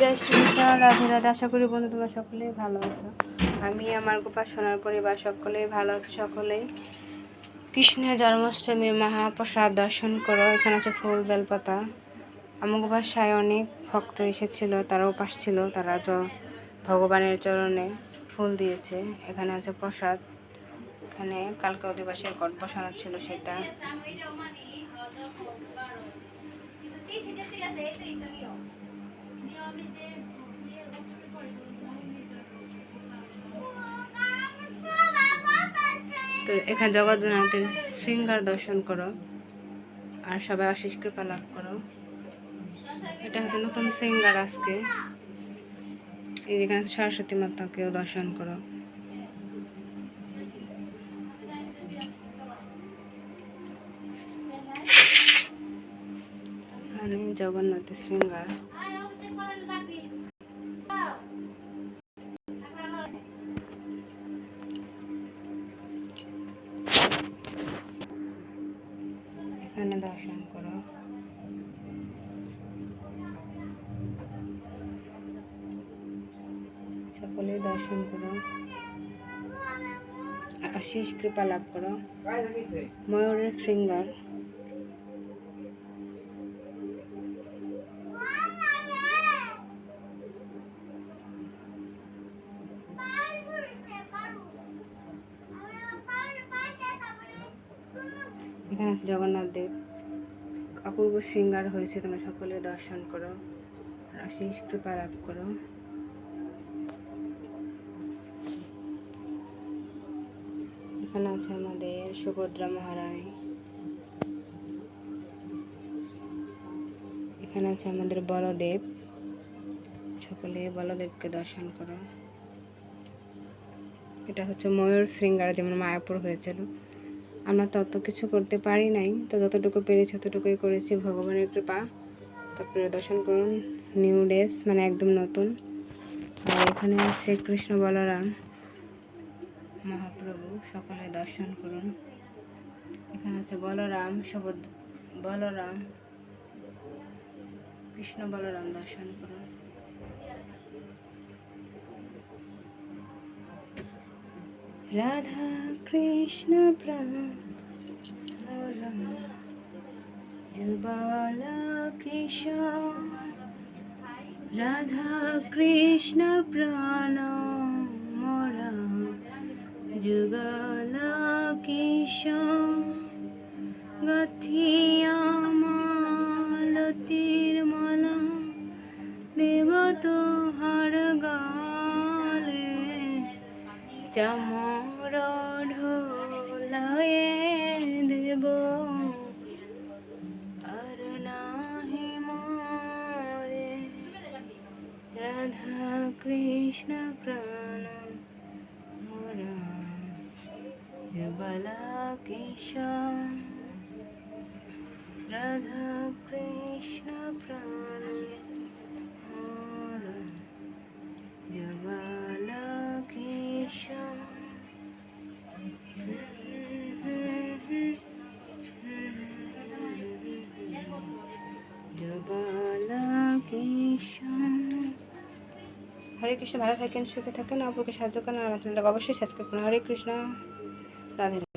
রাধে রাধে আশা করি বন্ধু তোমরা সকলেই ভালো আছো আমি আমার গোপাল সোনার পরিবার সকলেই ভালো আছো সকলেই কৃষ্ণের জন্মাষ্টমী মহাপ্রসাদ দর্শন করো এখানে আছে ফুল বেলপাতা আমুক ভাষায় অনেক ভক্ত এসেছিল তারা উপাস ছিল তারা তো ভগবানের চরণে ফুল দিয়েছে এখানে আছে প্রসাদ এখানে কালকে অধিবাসের কট বসানো ছিল সেটা তো এখানে জগন্নাথের শৃঙ্গার দর্শন করো। আর সবাই আশিস কৃপা লাভ করো। এটা হচ্ছে নতুন শৃঙ্গার আজকে। এই যেখানে সরস্বতী মাতাকেও দর্শন করো। জগন্নাথের শৃঙ্গার। এখানে দর্শন করো। সকলে দর্শন করো। আশিস কৃপা লাভ করো। ময়ূরের শৃঙ্গার। এখানে আছে জগন্নাথ দেব। অপূর্ব শৃঙ্গার হয়েছে, তোমরা সকলে দর্শন করো। আশিস কৃপা লাভ করো। এখানে আছে আমাদের সুভদ্রা মহারানী। এখানে আছে আমাদের বলদেব। সকলে বলদেবকে দর্শন করো। এটা হচ্ছে ময়ূর শৃঙ্গার, যেমন মায়াপুর হয়েছিল। আমরা তত কিছু করতে পারি নাই। তো যতটুকু পেরেছি ততটুকুই করেছি। ভগবানের কৃপা। তারপরে দর্শন করুন নিউ ড্রেস মানে একদম নতুন। আর এখানে আছে কৃষ্ণ বলরাম। মহাপ্রভু, সকলে দর্শন করুন। এখানে আছে বলরাম সুভদ বলরাম। কৃষ্ণ বলরাম দর্শন করুন। রাধা কৃষ্ণ প্রাণ। যুবাল কিশোর, রাধা কৃষ্ণ প্রাণ মোরা। যুগল কিশোর গথিয়া মালতির মালা দেব তোহার গালে। চামর রাধা কৃষ্ণ প্রাণ মোরা যুবলা কিশোর রাধা হরে কৃষ্ণ, ভালো থাকেন, সুখে থাকেন, অপরকে সাহায্য করেন আমার চ্যানেলটাকে অবশ্যই সাবস্ক্রাইব করুন হরে কৃষ্ণ রাধে।